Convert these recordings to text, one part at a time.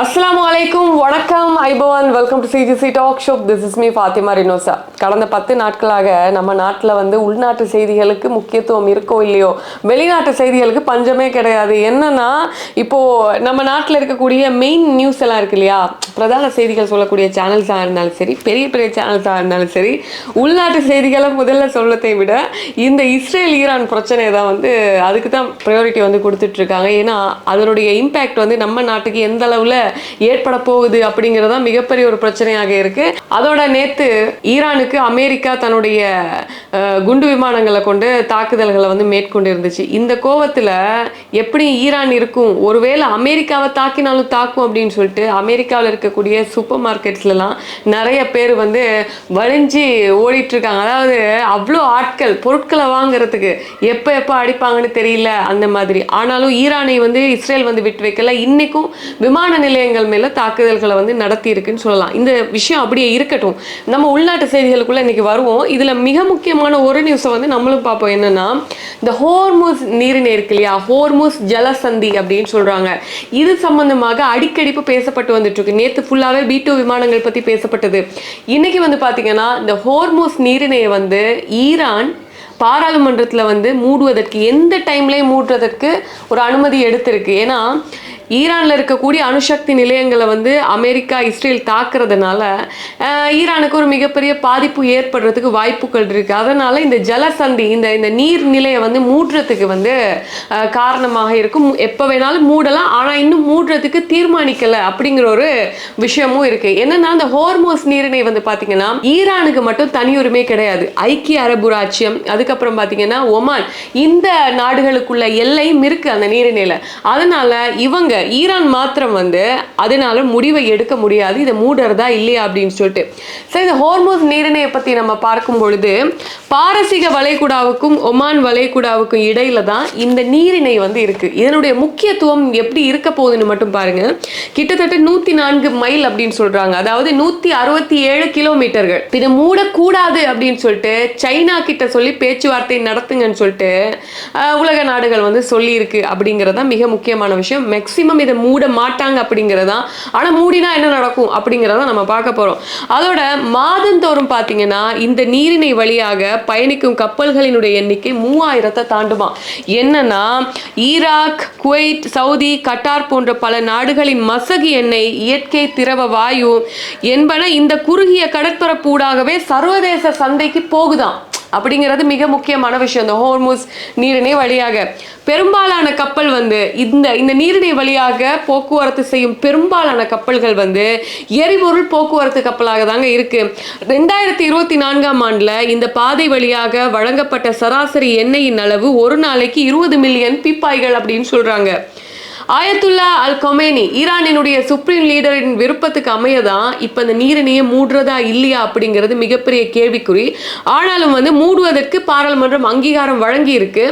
அஸ்ஸலாமு அலைக்கும் வணக்கம். ஐபவான் welcome to CGC talk show this is me Fathima Rinosa கடந்த பத்து நாட்களாக நம்ம நாட்டில் வந்து உள்நாட்டு செய்திகளுக்கு முக்கியத்துவம் இருக்கோ இல்லையோ? வெளிநாட்டு செய்திகளுக்கு பஞ்சமே கிடையாது. என்னன்னா இப்போது நம்ம நாட்டில் இருக்கக்கூடிய மெயின் நியூஸ் எல்லாம் இருக்கு இல்லையா? பிரதான செய்திகள் சொல்லக்கூடிய சேனல்ஸாக இருந்தாலும் சரி பெரிய பெரிய சேனல்ஸாக இருந்தாலும் சரி உள்நாட்டு செய்திகளை முதல்ல சொல்லத்தை விட இந்த இஸ்ரேல் ஈரான் பிரச்சனை தான் வந்து அதுக்கு தான் ப்ரையாரிட்டி வந்து கொடுத்துட்ருக்காங்க ஏன்னா அதனுடைய இம்பேக்ட் வந்து நம்ம நாட்டுக்கு எந்த அளவில் ஏற்பட போகுது அப்படிங்கிறது மிகப்பெரிய ஒரு பிரச்சனையாக இருக்கு. அதோட நேத்து ஈரானுக்கு அமெரிக்கா தன்னுடைய குண்டு விமானங்களை கொண்டு தாக்குதல்களை வந்து மேற்கொண்டு இருந்துச்சு இந்த கோவத்துல எப்படி ஈரான் இருக்கும்? ஒருவேளை அமெரிக்காவை தாக்கினாலும் தாக்கும் அப்படின்னு சொல்லிட்டு அமெரிக்காவில் இருக்கக்கூடிய சூப்பர் மார்க்கெட்ஸ்லாம் நிறைய பேர் வந்து வழிஞ்சு ஓடிட்டு இருக்காங்க அதாவது அவ்வளோ ஆட்கள் பொருட்களை வாங்குறதுக்கு எப்போ எப்போ அடிப்பாங்கன்னு தெரியல அந்த மாதிரி. ஆனாலும் ஈரானை வந்து இஸ்ரேல் வந்து விட்டு வைக்கல. இன்னைக்கும் விமான நிலையங்கள் மேலே தாக்குதல்களை வந்து நடத்தி இருக்குன்னு சொல்லலாம். இந்த விஷயம் அப்படியே இருக்கட்டும். நம்ம உள்நாட்டு செய்திகளுக்குள்ள இன்னைக்கு வருவோம். இதில் மிக முக்கியமான ஒரு நியூஸை வந்து நம்மளும் பார்ப்போம். என்னன்னா இந்த ஹோர்மூஸ் நீரிணை இருக்கு இல்லையா? ஹோர்மூஸ் ஜலசந்தி அப்படின்னு சொல்கிறாங்க இது சம்பந்தமாக அடிக்கடி இப்போ பேசப்பட்டு வந்துட்டு இருக்கு ஃபுல்லாகவே பி டூ விமானங்கள் பற்றி பேசப்பட்டது. இன்னைக்கு வந்து பார்த்தீங்கன்னா இந்த ஹோர்மூஸ் நீரிணையை வந்து ஈரான் பாராளுமன்றத்தில் வந்து மூடுவதற்கு எந்த டைம்லேயும் மூடுறதற்கு ஒரு அனுமதி எடுத்திருக்கு. ஏன்னா ஈரானில் இருக்கக்கூடிய அணுசக்தி நிலையங்களை வந்து அமெரிக்கா இஸ்ரேல் தாக்குறதுனால ஈரானுக்கு ஒரு மிகப்பெரிய பாதிப்பு ஏற்படுறதுக்கு வாய்ப்புகள் இருக்குது அதனால் இந்த ஜலசந்தி இந்த இந்த நீர் நிலையை வந்து மூடுறதுக்கு வந்து காரணமாக இருக்கும். எப்போ வேணாலும் மூடலாம். ஆனால் இன்னும் மூடுறதுக்கு தீர்மானிக்கலை அப்படிங்கிற ஒரு விஷயமும் இருக்குது என்னென்னா அந்த ஹோர்மோஸ் நீரிணை வந்து பார்த்தீங்கன்னா ஈரானுக்கு மட்டும் தனியுரிமை கிடையாது. ஐக்கிய அரபு ராச்சியம் அதுக்கப்புறம் பார்த்தீங்கன்னா ஒமான் இந்த நாடுகளுக்குள்ள எல்லையும் இருக்குது அந்த நீரிணையில். அதனால் இவங்க ஈரான் மாத்திரம் வந்து அதனால முடிவை எடுக்க முடியாது இதை மூடுறதா இல்லையா அப்படின்னு சொல்லிட்டு. சரி இந்த ஹோர்மோஸ் நீரிணையை பத்தி நம்ம பார்க்கும் பொழுது பாரசீக வளைகுடாவுக்கும் ஒமான் வளைகுடாவுக்கும் இடையில தான் இந்த நீரிணை வந்து இருக்கு. இதனுடைய முக்கியத்துவம் எப்படி இருக்க போகுதுன்னு மட்டும் பாருங்க. கிட்டத்தட்ட நூத்தி நான்கு மைல் அப்படின்னு சொல்றாங்க. அதாவது நூத்தி அறுபத்தி ஏழு கிலோமீட்டர்கள். இதை மூடக்கூடாது அப்படின்னு சொல்லிட்டு சைனா கிட்ட சொல்லி பேச்சுவார்த்தை நடத்துங்கன்னு சொல்லிட்டு உலக நாடுகள் வந்து சொல்லியிருக்கு அப்படிங்கிறது தான் மிக முக்கியமான விஷயம். மேக்சிமம் இதை மூட மாட்டாங்க அப்படிங்கிறதான் ஆனால் மூடினா என்ன நடக்கும் அப்படிங்கிறத நம்ம பார்க்க போகிறோம் அதோட மாதந்தோறும் பார்த்தீங்கன்னா இந்த நீரிணை வழியாக பயணிக்கும் கப்பல்களினுடைய எண்ணிக்கை மூவாயிரத்தை தாண்டுமா என்னன்னா ஈராக் குவைத் சவுதி கட்டார் போன்ற பல நாடுகளின் மசகு எண்ணெய் இயற்கை திரவ வாயு என்பன இந்த குறுகிய கடற்பரப்பு ஊடாகவே சர்வதேச சந்தைக்கு போகுதாம். அப்படிங்கிறது மிக முக்கியமான விஷயம். இந்த ஹோர்முஸ் நீரிணை வழியாக. பெரும்பாலான கப்பல் வந்து இந்த இந்த நீரிணை வழியாக போக்குவரத்து செய்யும் பெரும்பாலான கப்பல்கள் வந்து எரிபொருள் போக்குவரத்து கப்பலாக தாங்க இருக்கு. ரெண்டாயிரத்தி இருபத்தி நான்காம் ஆண்டில் இந்த பாதை வழியாக வழங்கப்பட்ட சராசரி எண்ணெயின் அளவு ஒரு நாளைக்கு இருபது மில்லியன் பீப்பாய்கள் அப்படின்னு சொல்றாங்க. ஆயத்துல்லா அல் கொமேனி ஈரானினுடைய சுப்ரீம் லீடரின் விருப்பத்துக்கு அமையதான் இப்போ இந்த நீரிணையை மூடுறதா இல்லையா அப்படிங்கிறது மிகப்பெரிய கேள்விக்குறி. ஆனாலும் வந்து மூடுவதற்கு பாராளுமன்றம் அங்கீகாரம் வழங்கி இருக்கு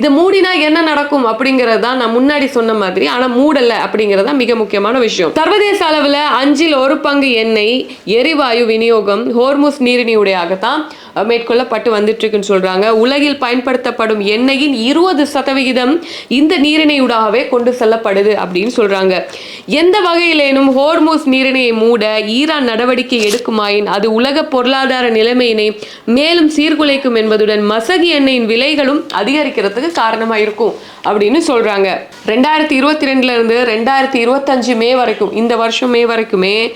இதை மூடினா என்ன நடக்கும் அப்படிங்கிறது தான் நான் முன்னாடி சொன்ன மாதிரி. ஆனால் மூடல அப்படிங்கிறது தான் மிக முக்கியமான விஷயம். சர்வதேச அளவில் அஞ்சில் ஒரு பங்கு எண்ணெய் எரிவாயு விநியோகம் ஹோர்முஸ் நீரிணையுடையாகத்தான். மேற்கொள்ளப்பட்டு வந்துட்டு இருக்குன்னு சொல்றாங்க. உலகில் பயன்படுத்தப்படும் எண்ணெயின் இருபது சதவிகிதம் இந்த நீரிணையூடாகவே கொண்டு செல்லப்படுது அப்படின்னு சொல்றாங்க. எந்த வகையிலேனும் ஹோர்மோஸ் நீரிணையை மூட ஈரான் நடவடிக்கை எடுக்குமாயின் அது உலக பொருளாதார நிலைமையினை மேலும் சீர்குலைக்கும் என்பதுடன் மசகு எண்ணெயின் விலைகளும் அதிகரிக்கிறதுக்கு காரணமாக இருக்கும் அப்படின்னு சொல்றாங்க. ரெண்டாயிரத்தி இருபத்தி ரெண்டுல இருந்து ரெண்டாயிரத்தி இருபத்தஞ்சு மே வரைக்கும் இந்த வருஷம் மே வரைக்குமே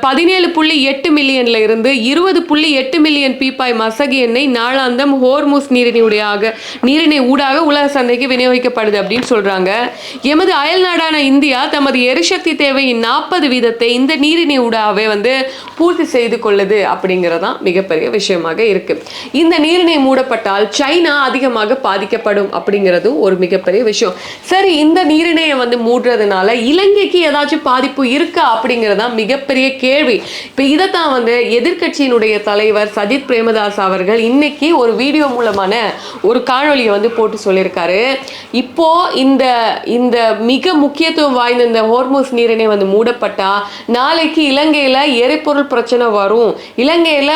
பதினேழு புள்ளி எட்டு மில்லியன்ல இருந்து இருபது புள்ளி எட்டு மில்லியன் பீப்பாய் மசகு எண்ணெய் நாளாந்தம் ஹோர்முஸ் நீரிணையுடையாக நீரிணை ஊடாக உலக சந்தைக்கு விநியோகிக்கப்படுது அப்படின்னு சொல்றாங்க. எமது அயல் நாடான இந்தியா தமது எரிசக்தி தேவையின் நாற்பது வீதத்தை இந்த நீரிணை ஊடாகவே வந்து பூர்த்தி செய்து கொள்ளுது அப்படிங்கிறதான் மிகப்பெரிய விஷயமாக இருக்கு. இந்த நீரிணை மூடப்பட்டால் சைனா அதிகமாக பாதிக்கப்படும் அப்படிங்கிறதும் ஒரு மிகப்பெரிய விஷயம். சரி இந்த நீரிணையை வந்து மூடுறதுனால இலங்கைக்கு ஏதாச்சும் பாதிப்பு இருக்கா அப்படிங்கிறதா மிக மிகப்பெரிய கேள்வி. இப்போ இதைத்தான் வந்து எதிர்க்கட்சியினுடைய தலைவர் சஜித் பிரேமதாஸ் அவர்கள் இன்னைக்கு ஒரு வீடியோ மூலமான ஒரு காணொலியை வந்து போட்டு சொல்லியிருக்காரு. இப்போ இந்த இந்த மிக முக்கியத்துவம் வாய்ந்த இந்த ஹோர்மோஸ் நீரினை வந்து மூடப்பட்டா நாளைக்கு இலங்கையில் எரிபொருள் பிரச்சனை வரும். இலங்கையில்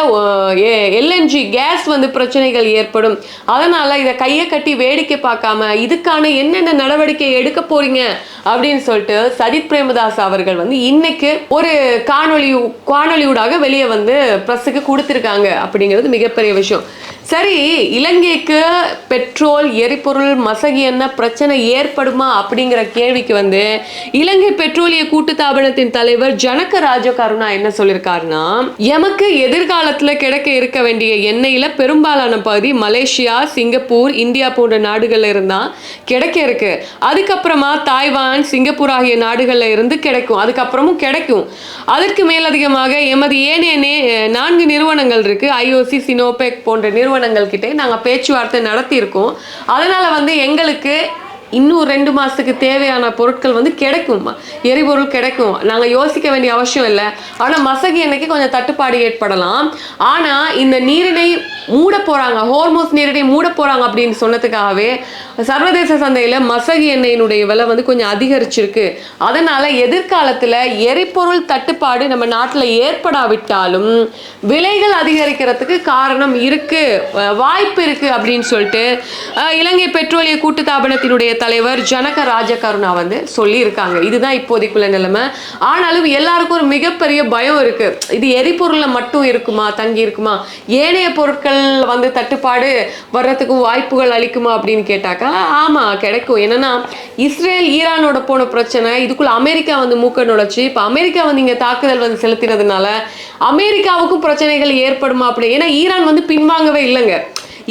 எல்என்ஜி கேஸ் வந்து பிரச்சனைகள் ஏற்படும். அதனால இதை கையை கட்டி வேடிக்கை பார்க்காம இதுக்கான என்னென்ன நடவடிக்கை எடுக்க போறீங்க? அப்படின்னு சொல்லிட்டு சஜித் பிரேமதாஸ் அவர்கள் வந்து இன்னைக்கு ஒரு காணொளி காணொளியூடாக வெளியே வந்து ப்ரெஸ்ஸுக்கு கொடுத்துருக்காங்க அப்படிங்கிறது மிகப்பெரிய விஷயம். சரி இலங்கைக்கு பெட்ரோல் எரிபொருள் மசகி என்ன பிரச்சனை ஏற்படுமா அப்படிங்கிற கேள்விக்கு வந்து இலங்கை பெட்ரோலிய கூட்டுத்தாபனத்தின் தலைவர் ஜனக ராஜகருணா என்ன சொல்லியிருக்காருன்னா எமக்கு எதிர்காலத்தில் கிடைக்க இருக்க வேண்டிய எண்ணெயில் பெரும்பாலான பகுதி மலேசியா சிங்கப்பூர் இந்தியா போன்ற நாடுகளில் இருந்தால் கிடைக்க இருக்கு. அதுக்கப்புறமா தாய்வான் சிங்கப்பூர் ஆகிய நாடுகளில் இருந்து கிடைக்கும். அதுக்கப்புறமும் கிடைக்கும். அதற்கு மேலதிகமாக எமது ஏனைய நான்கு நிறுவனங்கள் இருக்கு. ஐஓசி சினோபெக் போன்ற நிறுவனங்கள் நிறுவனங்கள்கிட்டே நாங்க பேச்சுவார்த்தை நடத்தியிருக்கோம். அதனால வந்து எங்களுக்கு இன்னும் ரெண்டு மாதத்துக்கு தேவையான பொருட்கள் வந்து கிடைக்கும் எரிபொருள் கிடைக்கும். நாங்கள் யோசிக்க வேண்டிய அவசியம் இல்லை. ஆனால் மசகி எண்ணெய்க்கு கொஞ்சம் தட்டுப்பாடு ஏற்படலாம். ஆனால் இந்த நீரிடை மூட போகிறாங்க ஹோர்மோஸ் நீரிணை மூட போகிறாங்க அப்படின்னு சொன்னதுக்காகவே சர்வதேச சந்தையில் மசகி எண்ணெயினுடைய விலை வந்து கொஞ்சம் அதிகரிச்சிருக்கு. அதனால் எதிர்காலத்தில் எரிபொருள் தட்டுப்பாடு நம்ம நாட்டில் ஏற்படாவிட்டாலும் விலைகள் அதிகரிக்கிறதுக்கு காரணம் இருக்குது வாய்ப்பு இருக்குது அப்படின்னு சொல்லிட்டு இலங்கை பெட்ரோலிய கூட்டுத்தாபனத்தினுடைய தலைவர் ஜனக ராஜகருணா வந்து சொல்லியிருக்காங்க. இதுதான் இப்போதைக்குள்ள நிலைமை. ஆனாலும் எல்லாருக்கும் ஒரு மிகப்பெரிய பயம் இருக்கு. இது எரிபொருளில் மட்டும் இருக்குமா? தங்கி இருக்குமா? ஏனைய பொருட்கள் வந்து தட்டுப்பாடு வர்றதுக்கு வாய்ப்புகள் அளிக்குமா அப்படின்னு கேட்டாக்கா ஆமா கிடைக்கும். என்னன்னா இஸ்ரேல் ஈரானோட போன பிரச்சனை இதுக்குள்ள அமெரிக்கா வந்து மூக்க நுழைச்சு இப்போ அமெரிக்கா வந்து இங்கே தாக்குதல் வந்து செலுத்தினதுனால அமெரிக்காவுக்கும் பிரச்சனைகள் ஏற்படுமா அப்படி ஏன்னா ஈரான் வந்து பின்வாங்கவே இல்லைங்க.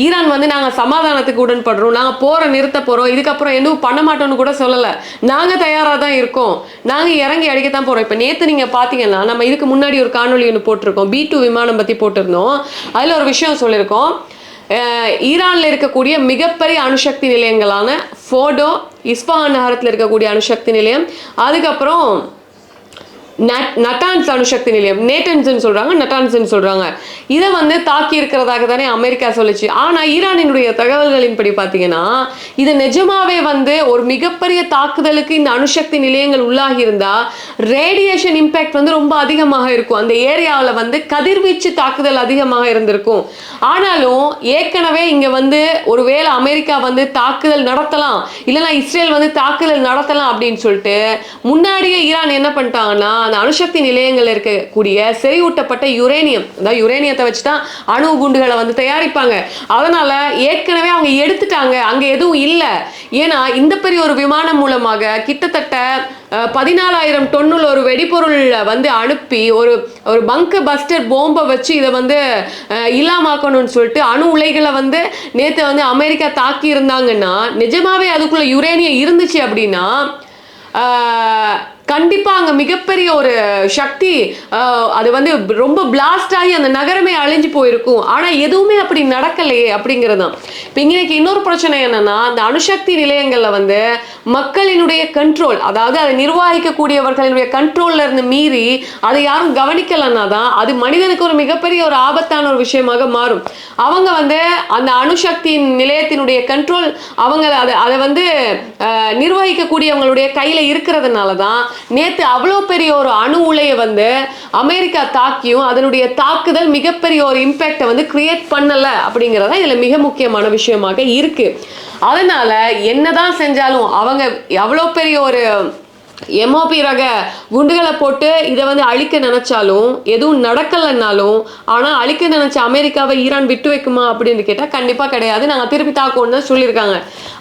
ஈரான் வந்து நாங்கள் சமாதானத்துக்கு உடன்படுறோம். நாங்கள் போற நிறுத்த போகிறோம் இதுக்கப்புறம் எதுவும் பண்ண மாட்டோம்னு கூட சொல்லலை. நாங்கள் தயாராக தான் இருக்கோம். நாங்கள் இறங்கி அடிக்கத்தான் போகிறோம் இப்போ நேற்று நீங்கள் பார்த்தீங்கன்னா நம்ம இதுக்கு முன்னாடி ஒரு காணொலி ஒன்று போட்டிருக்கோம். பி டூ விமானம் பற்றி போட்டிருந்தோம். அதில் ஒரு விஷயம் சொல்லியிருக்கோம். ஈரானில் இருக்கக்கூடிய மிகப்பெரிய அணுசக்தி நிலையங்களான ஃபோடோ இஸ்பாஹான் நகரத்தில் இருக்கக்கூடிய அணுசக்தி நிலையம் அதுக்கப்புறம் நட்டான்ஸ் அணுசக்தி நிலையம் நேட்டன்ஸ்னு சொல்கிறாங்க நட்டான்ஸ்னு சொல்கிறாங்க இதை வந்து தாக்கி இருக்கிறதாக தானே அமெரிக்கா சொல்லுச்சு. ஆனால் ஈரானினுடைய தகவல்களின்படி பார்த்தீங்கன்னா இது நிஜமாவே வந்து ஒரு மிகப்பெரிய தாக்குதலுக்கு இந்த அணுசக்தி நிலையங்கள் உள்ளாகி இருந்தால் ரேடியேஷன் இம்பேக்ட் வந்து ரொம்ப அதிகமாக இருக்கும். அந்த ஏரியாவில் வந்து கதிர்வீச்சு தாக்குதல் அதிகமாக இருந்திருக்கும். ஆனாலும் ஏற்கனவே இங்கே வந்து ஒருவேளை அமெரிக்கா வந்து தாக்குதல் நடத்தலாம் இல்லைன்னா இஸ்ரேல் வந்து தாக்குதல் நடத்தலாம் அப்படின்னு சொல்லிட்டு முன்னாடியே ஈரான் என்ன பண்ணிட்டாங்கன்னா அந்த அணுசக்தி நிலையங்கள் இருக்கக்கூடிய செறிவூட்டப்பட்ட யுரேனியம். அதாவது யுரேனியத்தை வச்சு தான் அணு குண்டுகளை வந்து தயாரிப்பாங்க. அதனால ஏற்கனவே அவங்க எடுத்துட்டாங்க. அங்கே எதுவும் இல்லை. ஏன்னா இந்த பெரிய ஒரு விமானம் மூலமாக கிட்டத்தட்ட பதினாலாயிரம் டொன்னுள்ள ஒரு வெடிபொருள் வந்து அனுப்பி ஒரு ஒரு பங்கு பஸ்டர் போம்பை வச்சு இதை வந்து இல்லாமாக்கணும்னு சொல்லிட்டு அணு உலைகளை வந்து நேற்று வந்து அமெரிக்கா தாக்கி இருந்தாங்கன்னா நிஜமாவே அதுக்குள்ள யுரேனியம் இருந்துச்சு அப்படின்னா கண்டிப்பாக அங்கே மிகப்பெரிய ஒரு சக்தி அது வந்து ரொம்ப பிளாஸ்ட் ஆகி அந்த நகரமே அழிஞ்சு போயிருக்கும். ஆனால் எதுவுமே அப்படி நடக்கலையே அப்படிங்கிறது தான். இப்போ இன்றைக்கி இன்னொரு பிரச்சனை என்னென்னா அந்த அணுசக்தி நிலையங்களில் வந்து மக்களினுடைய கண்ட்ரோல் அதாவது அதை நிர்வாகிக்கக்கூடியவர்களினுடைய கண்ட்ரோலில் இருந்து மீறி அதை யாரும் கவனிக்கலைன்னா தான் அது மனிதனுக்கு ஒரு மிகப்பெரிய ஒரு ஆபத்தான ஒரு விஷயமாக மாறும். அவங்க வந்து அந்த அணுசக்தி நிலையத்தினுடைய கண்ட்ரோல் அவங்க அதை அதை வந்து நிர்வகிக்கக்கூடியவங்களுடைய கையில் இருக்கிறதுனால தான் நேத்து அவ்வளோ பெரிய ஒரு அணு உலையை வந்து அமெரிக்கா தாக்கியும் அதனுடைய தாக்குதல் மிகப்பெரிய ஒரு இம்பேக்டை வந்து கிரியேட் பண்ணலை அப்படிங்கிறதா இதுல மிக முக்கியமான விஷயமாக இருக்கு. அதனால என்னதான் செஞ்சாலும் அவங்க எவ்வளோ பெரிய ஒரு எம்ஓபி ரக குண்டுகளை போட்டு இதை வந்து அழிக்க நினைச்சாலும் எதுவும் நடக்கலைன்னாலும் ஆனால் அழிக்க நினைச்ச அமெரிக்காவை ஈரான் விட்டு வைக்குமா அப்படின்னு கேட்டால் கண்டிப்பாக கிடையாது. நாங்கள் திருப்பி தாக்குவோம்னு தான் சொல்லியிருக்காங்க.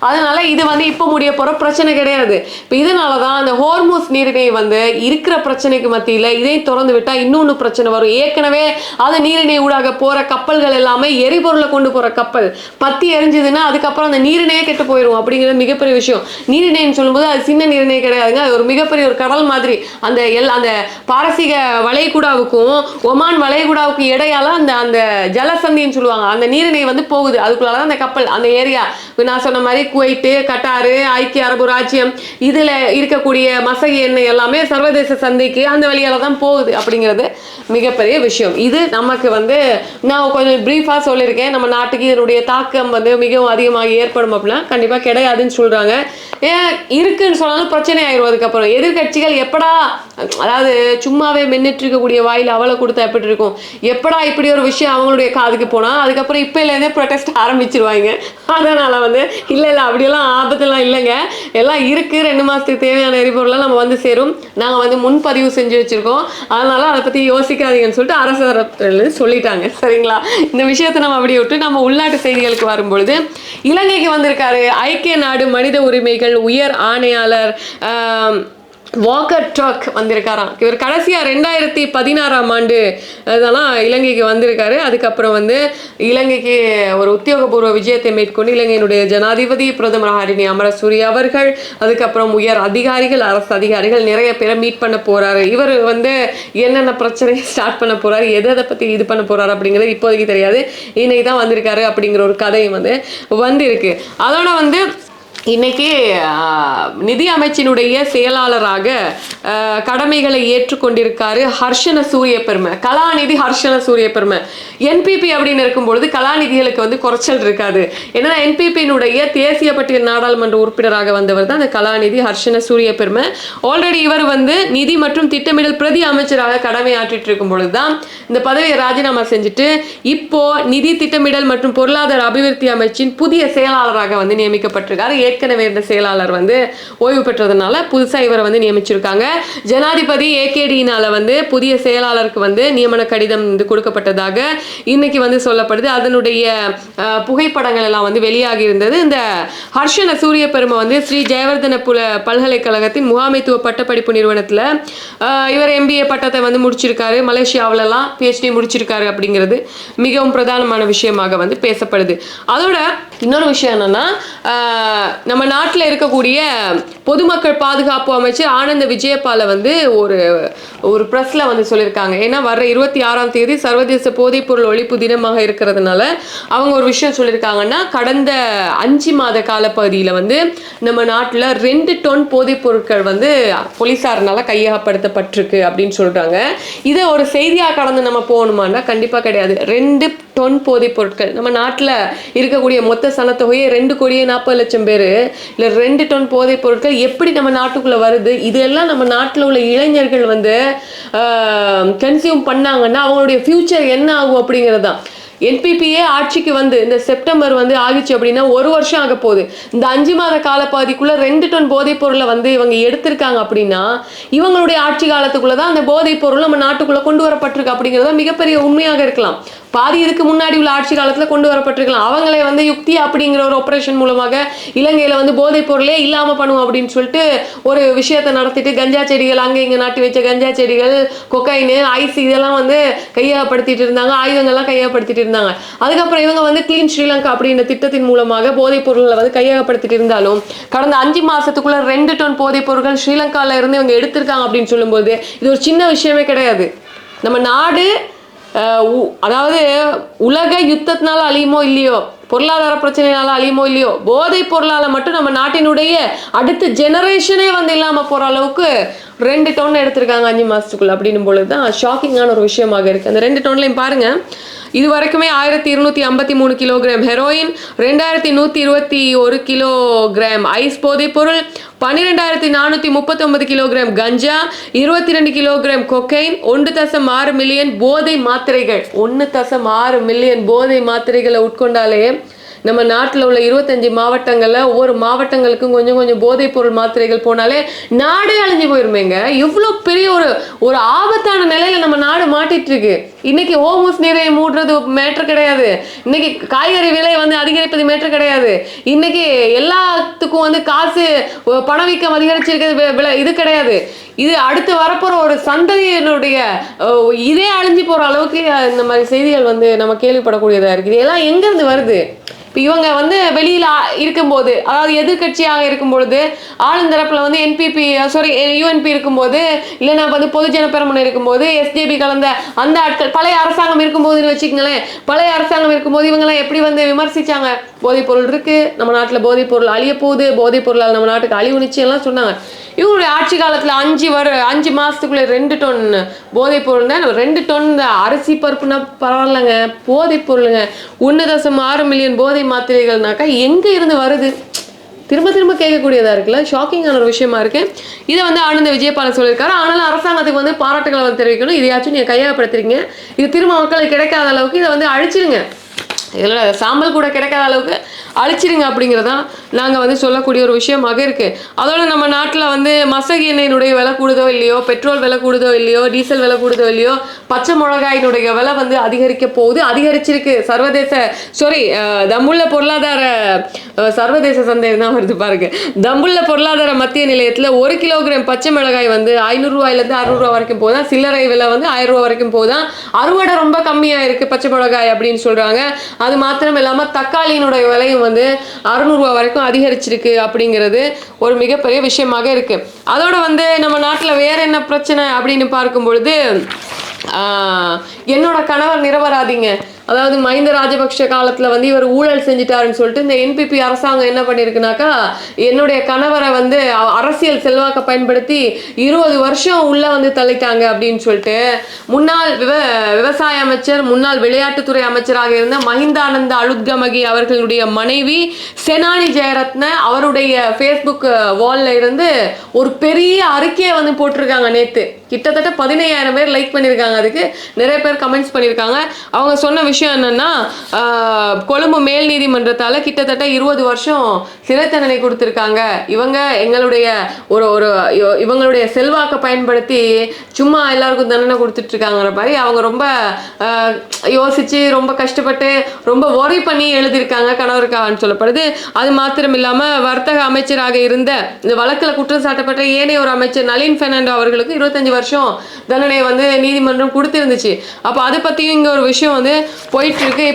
அதனால இது வந்து இப்போ முடிய போகிற பிரச்சனை கிடையாது. இப்போ இதனால தான் அந்த ஹோர்மோஸ் நீரிணை வந்து இருக்கிற பிரச்சனைக்கு மத்தியில் இதையும் திறந்து விட்டால் இன்னொன்று பிரச்சனை வரும். ஏற்கனவே அந்த நீரிணை ஊடாக போகிற கப்பல்கள் எல்லாமே எரிபொருளை கொண்டு போகிற கப்பல். பத்தி எரிஞ்சதுன்னா அதுக்கப்புறம் அந்த நீரிணையே கெட்டு போயிடும் அப்படிங்கிறது மிகப்பெரிய விஷயம். நீரிணைன்னு சொல்லும்போது அது சின்ன நீரிணை கிடையாதுங்க. அது ஒரு மிகப்பெரிய ஒரு கடல் மாதிரி. அந்த எல் அந்த பாரசீக வளைகுடாவுக்கும் ஒமான் வளைகுடாவுக்கும் இடையால அந்த அந்த ஜலசந்தின்னு சொல்லுவாங்க. அந்த நீரிணை வந்து போகுது. அதுக்குள்ளால அந்த கப்பல் அந்த ஏரியா. நான் சொன்ன மாதிரி குவைட்டு கட்டாரு ஐக்கிய அரபு ராஜ்யம் இதில் இருக்கக்கூடிய மசகி எண்ணெய் எல்லாமே சர்வதேச சந்தைக்கு அந்த வழியால தான் போகுது அப்படிங்கிறது மிகப்பெரிய விஷயம். இது நமக்கு வந்து நான் கொஞ்சம் ப்ரீஃபாக சொல்லியிருக்கேன். நம்ம நாட்டுக்கு இதனுடைய தாக்கம் வந்து மிகவும் அதிகமாக ஏற்படும் அப்படின்னா கண்டிப்பாக கிடையாதுன்னு சொல்கிறாங்க ஏன் இருக்குன்னு சொன்னாலும் பிரச்சனை ஆயிரும் அதுக்கப்புறம். எதிர்க்கட்சிகள் எப்படா அதாவது சும்மாவே மின்னிட்டு இருக்கக்கூடிய வாயில் அவளை கொடுத்தா எப்படி இருக்கும்? எப்படா இப்படி ஒரு விஷயம் அவங்களுடைய காதுக்கு போனால் அதுக்கப்புறம் இப்போலேருந்தே ப்ரொடெஸ்ட் ஆரம்பிச்சிருவாங்க. அதனால் வந்து இல்லை இல்லை அப்படியெல்லாம் ஆபத்தெல்லாம் இல்லைங்க. எல்லாம் இருக்கு. ரெண்டு மாதத்துக்கு தேவையான எரிபொருள்லாம் நம்ம வந்து சேரும். நாங்கள் வந்து முன்பதிவு செஞ்சு வச்சுருக்கோம். அதனால் அதை பற்றி யோசிக்காதீங்கன்னு சொல்லிட்டு அரசு தரப்புல சொல்லிட்டாங்க. சரிங்களா? இந்த விஷயத்தை நம்ம அப்படியே விட்டு நம்ம உள்நாட்டு செய்திகளுக்கு வரும்பொழுது இலங்கைக்கு வந்திருக்காரு. ஐக்கிய நாடு மனித உரிமைகள் உயர் ஆணையாளர் வாக்கர் டாக் வந்திருக்காராம். இவர் கடைசியாக ரெண்டாயிரத்தி பதினாறாம் ஆண்டு அதெல்லாம் இலங்கைக்கு வந்திருக்காரு. அதுக்கப்புறம் வந்து இலங்கைக்கு ஒரு உத்தியோகபூர்வ விஜயத்தை மேற்கொண்டு இலங்கையினுடைய ஜனாதிபதி பிரதமர் ஹரிணி அமரசூரி அவர்கள் அதுக்கப்புறம் உயர் அதிகாரிகள் அரசு அதிகாரிகள் நிறைய பேரை மீட் பண்ண போகிறாரு இவர் வந்து என்னென்ன பிரச்சனையை ஸ்டார்ட் பண்ண போகிறாரு எதை எதை பற்றி இது பண்ண போகிறாரு அப்படிங்கிறது இப்போதைக்கு தெரியாது. இன்னைக்கு தான் வந்திருக்காரு அப்படிங்கிற ஒரு கதையும் வந்து வந்திருக்கு. அதோட வந்து இன்னைக்கு நிதி அமைச்சினுடைய செயலாளராக கடமைகளை ஏற்றுக்கொண்டிருக்காரு ஹர்ஷன சூரிய பெருமை கலாநிதி ஹர்ஷன சூரிய பெருமை என்பிபி அப்படின்னு இருக்கும் பொழுது கலாநிதிகளுக்கு வந்து குறைச்சல் இருக்காது. ஏன்னா என்பிபியினுடைய தேசிய பட்டியல் நாடாளுமன்ற உறுப்பினராக வந்தவர் தான் அந்த கலாநிதி ஹர்ஷன சூரிய பெருமை ஆல்ரெடி இவர் வந்து நிதி மற்றும் திட்டமிடல் பிரதி அமைச்சராக கடமையாற்றிட்டு இருக்கும் பொழுது தான் இந்த பதவியை ராஜினாமா செஞ்சுட்டு இப்போ நிதி திட்டமிடல் மற்றும் பொருளாதார அபிவிருத்தி அமைச்சின் புதிய செயலாளராக வந்து நியமிக்கப்பட்டிருக்காரு. ஏற்கனவே இருந்த செயலாளர் வந்து ஓய்வு பெற்றதுனால புதுசாக இவரை வந்து நியமிச்சிருக்காங்க. ஜனாதிபதி ஏகேடியினால் வந்து புதிய செயலாளருக்கு வந்து நியமன கடிதம் வந்து கொடுக்கப்பட்டதாக இன்னைக்கு வந்து சொல்லப்படுது. அதனுடைய புகைப்படங்கள் எல்லாம் வந்து வெளியாகி இருந்தது. இந்த ஹர்ஷன சூரிய பெருமை வந்து ஸ்ரீ ஜெயவர்தன புல பல்கலைக்கழகத்தின் முகாமைத்துவ பட்டப்படிப்பு நிறுவனத்தில் இவர் எம்பிஏ பட்டத்தை வந்து முடிச்சிருக்காரு. மலேசியாவிலலாம் பிஹெச்டி முடிச்சிருக்காரு அப்படிங்கிறது மிகவும் பிரதானமான விஷயமாக வந்து பேசப்படுது. அதோட இன்னொரு விஷயம் என்னன்னா நம்ம நாட்டில் இருக்கக்கூடிய பொதுமக்கள் பாதுகாப்பு அமைச்சர் ஆனந்த விஜயபால வந்து ஒரு ஒரு ப்ரெஸ்ல வந்து சொல்லியிருக்காங்க. ஏன்னா வர்ற இருபத்தி ஆறாம் தேதி சர்வதேச போதைப்பொருள் ஒழிப்பு தினமாக இருக்கிறதுனால அவங்க ஒரு விஷயம் சொல்லியிருக்காங்கன்னா கடந்த அஞ்சு மாத காலப்பகுதியில் வந்து நம்ம நாட்டில் ரெண்டு டொன் போதைப் பொருட்கள் வந்து போலீஸார்னால கையகப்படுத்தப்பட்டிருக்கு அப்படின்னு சொல்கிறாங்க இதை ஒரு செய்தியாக கடந்து நம்ம போகணுமான்னா கண்டிப்பாக கிடையாது. ரெண்டு டொன் போதைப் பொருட்கள் நம்ம நாட்டில் இருக்கக்கூடிய மொத்த சனத்தொகையே ரெண்டு கோடியே நாற்பது லட்சம் பேர் இல்லை ரெண்டு டன் போதைப் பொருட்கள் எப்படி நம்ம நாட்டுக்குள்ளே வருது? இதெல்லாம் நம்ம நாட்டில் உள்ள இளைஞர்கள் வந்து கன்சியூம் பண்ணாங்கன்னா அவங்களுடைய ஃப்யூச்சர் என்ன ஆகும் அப்படிங்கிறது தான் என்பிபிஏ ஆட்சிக்கு வந்து இந்த செப்டம்பர் வந்து ஆகிச்சு அப்படின்னா ஒரு வருஷம் ஆக போகுது. இந்த அஞ்சு மாத காலப்பகுதிக்குள்ள ரெண்டு டன் போதைப் பொருளை வந்து இவங்க எடுத்திருக்காங்க அப்படின்னா இவங்களுடைய ஆட்சி காலத்துக்குள்ள தான் அந்த போதைப் பொருள் நம்ம நாட்டுக்குள்ள கொண்டு வரப்பட்டிருக்கு அப்படிங்கிறது மிகப்பெரிய உண்மையாக இருக்கலாம். பாதி இதுக்கு முன்னாடி உள்ள ஆட்சி காலத்துல கொண்டு வரப்பட்டிருக்கலாம். அவங்களே வந்து யுக்தி அப்படிங்கிற ஒரு ஆபரேஷன் மூலமாக இலங்கையில வந்து போதைப் பொருளே இல்லாம பண்ணுவோம் அப்படின்னு சொல்லிட்டு ஒரு விஷயத்தை நடத்திட்டு கஞ்சா செடிகள் அங்க இங்க நாட்டி வச்ச கஞ்சா செடிகள் கொக்கைனு ஐஸ் இதெல்லாம் வந்து கையகப்படுத்திட்டு இருந்தாங்க. ஆயுதங்கள்லாம் கையகப்படுத்திட்டு இருந்தாங்க இருந்தாங்க. அதுக்கப்புறம் இவங்க வந்து கிளீன் ஸ்ரீலங்கா அப்படின்ற திட்டத்தின் மூலமாக போதைப் பொருள்களை வந்து கையகப்படுத்திட்டு இருந்தாலும் கடந்த அஞ்சு மாசத்துக்குள்ள ரெண்டு டன் போதைப் பொருட்கள் ஸ்ரீலங்கால இருந்து இவங்க எடுத்திருக்காங்க அப்படின்னு சொல்லும்போது இது ஒரு சின்ன விஷயமே கிடையாது. நம்ம நாடு உ- அதாவது உலக யுத்தத்தினால அழியுமோ இல்லையோ பொருளாதார பிரச்சனைனால அழியுமோ இல்லையோ போதைப் பொருளால மட்டும் நம்ம நாட்டினுடைய அடுத்த ஜெனரேஷனே வந்து இல்லாம போற அளவுக்கு ரெண்டு டவுன் எடுத்திருக்காங்க அஞ்சு மாசத்துக்குள்ள அப்படின்னும் பொழுது தான் ஷாக்கிங்கான ஒரு விஷயமாக இருக்கு. அந்த ரெண்டு டவுன்லையும் பாருங்க. இது வரைக்குமே ஆயிரத்தி இருநூத்தி ஐம்பத்தி மூணு கிலோகிராம் ஹெரோயின் ரெண்டாயிரத்தி நூத்தி இருபத்தி ஒரு கிலோகிராம் ஐஸ் போதைப் பொருள் பன்னிரெண்டாயிரத்தி நானூற்றி முப்பத்தொன்பது கிலோகிராம் கஞ்சா இருபத்தி ரெண்டு கிலோகிராம் கொக்கைன் ஒன்று தசம் ஆறு மில்லியன் போதை மாத்திரைகள். ஒன்று தசம் ஆறு மில்லியன் போதை மாத்திரைகளை உட்கொண்டாலே நம்ம நாட்டில் உள்ள இருபத்தஞ்சு மாவட்டங்களில் ஒவ்வொரு மாவட்டங்களுக்கும் கொஞ்சம் கொஞ்சம் போதைப் பொருள் மாத்திரைகள் போனாலே நாடே அழிஞ்சு போயிருமேங்க. இவ்வளோ பெரிய ஒரு ஒரு ஆபத்தான நிலையில நம்ம நாடு மாட்டிட்டு இருக்கு. இன்னைக்கு ஹோமஸ் நீரை மூடுறது மேட்ரு கிடையாது. இன்னைக்கு காய்கறி விலை வந்து அதிகரிப்பது மேட்ரு கிடையாது. இன்னைக்கு எல்லாத்துக்கும் வந்து காசு பணவீக்கம் அதிகரிச்சிருக்கிறது விலை இது கிடையாது. இது அடுத்து வரப்போற ஒரு சந்ததியினுடைய இதே அழிஞ்சு போற அளவுக்கு இந்த மாதிரி செய்திகள் வந்து நம்ம கேள்விப்படக்கூடியதா இருக்குது. இதெல்லாம் எங்க இருந்து வருது? இப்போ இவங்க வந்து வெளியில் இருக்கும்போது அதாவது எதிர்க்கட்சியாக இருக்கும் பொழுது ஆளுந்தரப்பில் வந்து என்பிபி சாரி யூஎன்பி இருக்கும்போது இல்லைன்னா வந்து பொதுஜன பெருமனை இருக்கும்போது எஸ்ஜேபி கலந்த அந்த ஆட்கள் பழைய அரசாங்கம் இருக்கும்போதுன்னு வச்சுக்கங்களேன். பழைய அரசாங்கம் இருக்கும்போது இவங்கெல்லாம் எப்படி வந்து விமர்சிச்சாங்க? போதைப் பொருள் இருக்கு நம்ம நாட்டில் போதைப் பொருள் அழிய போகுது போதைப் பொருளால் நம்ம நாட்டுக்கு அழிவு நிச்சயம்லாம் சொன்னாங்க. இவங்களுடைய ஆட்சி காலத்தில் அஞ்சு வர அஞ்சு மாதத்துக்குள்ளே ரெண்டு டன் போதைப் பொருள்னா ரெண்டு டன் அரிசி பருப்புனா பரவாயில்லைங்க போதைப் பொருளுங்க ஒன்று தசம் ஆறு மில்லியன் போதை மாத்திரைகள்னாக்கா எங்கே இருந்து வருது? திரும்ப திரும்ப கேட்கக்கூடியதாக இருக்குல்ல? ஷாக்கிங்கான ஒரு விஷயமா இருக்கு. இதை வந்து ஆனந்த விஜயபாலன் சொல்லியிருக்காரு. ஆனாலும் அரசாங்கத்துக்கு வந்து பாராட்டுகளை வந்து தெரிவிக்கணும். இதையாச்சும் நீங்கள் கையகப்படுத்துறீங்க. இது திரும்ப மக்களுக்கு கிடைக்காத அளவுக்கு இதை வந்து அழிச்சிருங்க. இதில் சாம்பல் கூட கிடைக்காத அளவுக்கு அழிச்சிருங்க அப்படிங்கிறதான் நாங்கள் வந்து சொல்லக்கூடிய ஒரு விஷயமாக இருக்குது அதோட நம்ம நாட்டில் வந்து மசகு எண்ணெயினுடைய விலை கூடுதோ இல்லையோ பெட்ரோல் விலை கூடுதோ இல்லையோ டீசல் விலை கூடுதோ இல்லையோ பச்சை மிளகாயினுடைய விலை வந்து அதிகரிக்க போகுது அதிகரிச்சிருக்கு. சர்வதேச சாரி தம்புள்ள பொருளாதார சர்வதேச சந்தை தான் வருது பாருங்க. தம்புள்ள பொருளாதார மத்திய நிலையத்தில் ஒரு கிலோகிராம் பச்சை மிளகாய் வந்து ஐநூறுரூவாயிலேருந்து அறுநூறுவா வரைக்கும் போதும் சில்லறை விலை வந்து ஆயிரம் ரூபா வரைக்கும் போதும் அறுவடை ரொம்ப கம்மியாக இருக்குது பச்சை மிளகாய் அப்படின்னு சொல்கிறாங்க அது மாத்திரம் இல்லாமல் தக்காளியினுடைய விலையும் வந்து வந்து அறுநூறுவா வரைக்கும் அதிகரிச்சிருக்கு அப்படிங்கிறது ஒரு மிகப்பெரிய விஷயமாக இருக்குது அதோட வந்து நம்ம நாட்டில் வேற என்ன பிரச்சனை அப்படின்னு பார்க்கும் பொழுது என்னோட கணவர் நிரபராதிங்க. அதாவது மஹிந்த ராஜபக்ஷ காலத்தில் வந்து இவர் ஊழல் செஞ்சிட்டாருன்னு சொல்லிட்டு இந்த என்பிபி அரசாங்கம் என்ன பண்ணியிருக்குனாக்கா என்னுடைய கணவரை வந்து அரசியல் செல்வாக்கை பயன்படுத்தி இருபது வருஷம் உள்ள வந்து தள்ளிட்டாங்க அப்படின்னு சொல்லிட்டு முன்னாள் விவ விவசாய அமைச்சர் முன்னாள் விளையாட்டுத்துறை அமைச்சராக இருந்த மஹிந்தானந்த அலுத்கமகி அவர்களுடைய மனைவி செனானி ஜெயரத்ன அவருடைய ஃபேஸ்புக் வால்ல இருந்து ஒரு பெரிய அறிக்கையை வந்து போட்டிருக்காங்க நேற்று கிட்டத்தட்ட பதினையாயிரம் பேர் லைக் பண்ணியிருக்காங்க. அதுக்கு நிறைய பேர் கமெண்ட்ஸ் பண்ணியிருக்காங்க. அவங்க சொன்ன விஷயம் என்னன்னா கொழும்பு மேல் நீதிமன்றத்தால் கிட்டத்தட்ட இருபது வருஷம் சிறை தண்டனை கொடுத்துருக்காங்க. இவங்க எங்களுடைய ஒரு ஒரு இவங்களுடைய செல்வாக்கை பயன்படுத்தி சும்மா எல்லாருக்கும் தண்டனை கொடுத்துட்டு இருக்காங்கிற மாதிரி அவங்க ரொம்ப யோசித்து யோசிச்சு ரொம்ப கஷ்டப்பட்டு ரொம்ப worry பண்ணி எழுதியிருக்காங்க கணவருக்காகன்னு சொல்லப்படுது. அது மாத்திரம் இல்லாமல் வர்த்தக அமைச்சராக இருந்த இந்த வழக்கில் குற்றம் சாட்டப்பட்ட ஏனைய ஒரு அமைச்சர் நளின் பெர்னாண்டோ அவர்களுக்கு இருபத்தஞ்சு வருஷம் தண்டனையை வந்து நீதிமன்றம் கொடுத்துருந்துச்சு. அப்போ அதை பற்றியும் இங்கே ஒரு விஷயம் வந்து போயிட்டு இருக்கு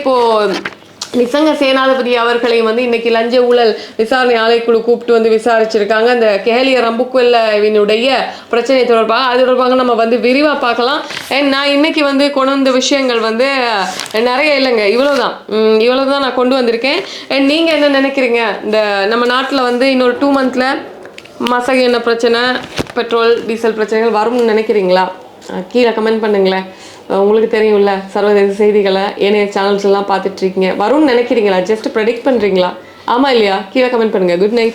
நிசங்க சேனாதிபதி அவர்களை வந்து இன்னைக்கு லஞ்ச ஊழல் விசாரணை ஆலைக்குழு கூப்பிட்டு வந்து விசாரிச்சிருக்காங்க. அந்த கேலிய ரம்புக்குவல்லவினுடைய பிரச்சனை தொடர்பாக அது தொடர்பாக நம்ம வந்து விரிவாக பார்க்கலாம். அண்ட் நான் இன்னைக்கு வந்து கொண்டு வந்த விஷயங்கள் வந்து நிறைய இல்லைங்க. இவ்வளோதான் இவ்வளோ தான் நான் கொண்டு வந்திருக்கேன். அண்ட் நீங்கள் என்ன நினைக்கிறீங்க? இந்த நம்ம நாட்டில் வந்து இன்னொரு டூ மந்த்தில் மசகு என்ன பிரச்சனை? பெட்ரோல் டீசல் பிரச்சனைகள் வரும்னு நினைக்கிறீங்களா? கீழே கமெண்ட் பண்ணுங்களேன். உங்களுக்கு தெரியும்ல சர்வதேச செய்திகளை ஏனைய சேனல்ஸ் எல்லாம் பார்த்துட்ருக்கீங்க வரும்னு நினைக்கிறீங்களா? ஜஸ்ட் ப்ரெடிக்ட் பண்ணுறீங்களா ஆமாம் இல்லையா? கீழே கமெண்ட் பண்ணுங்க. Good night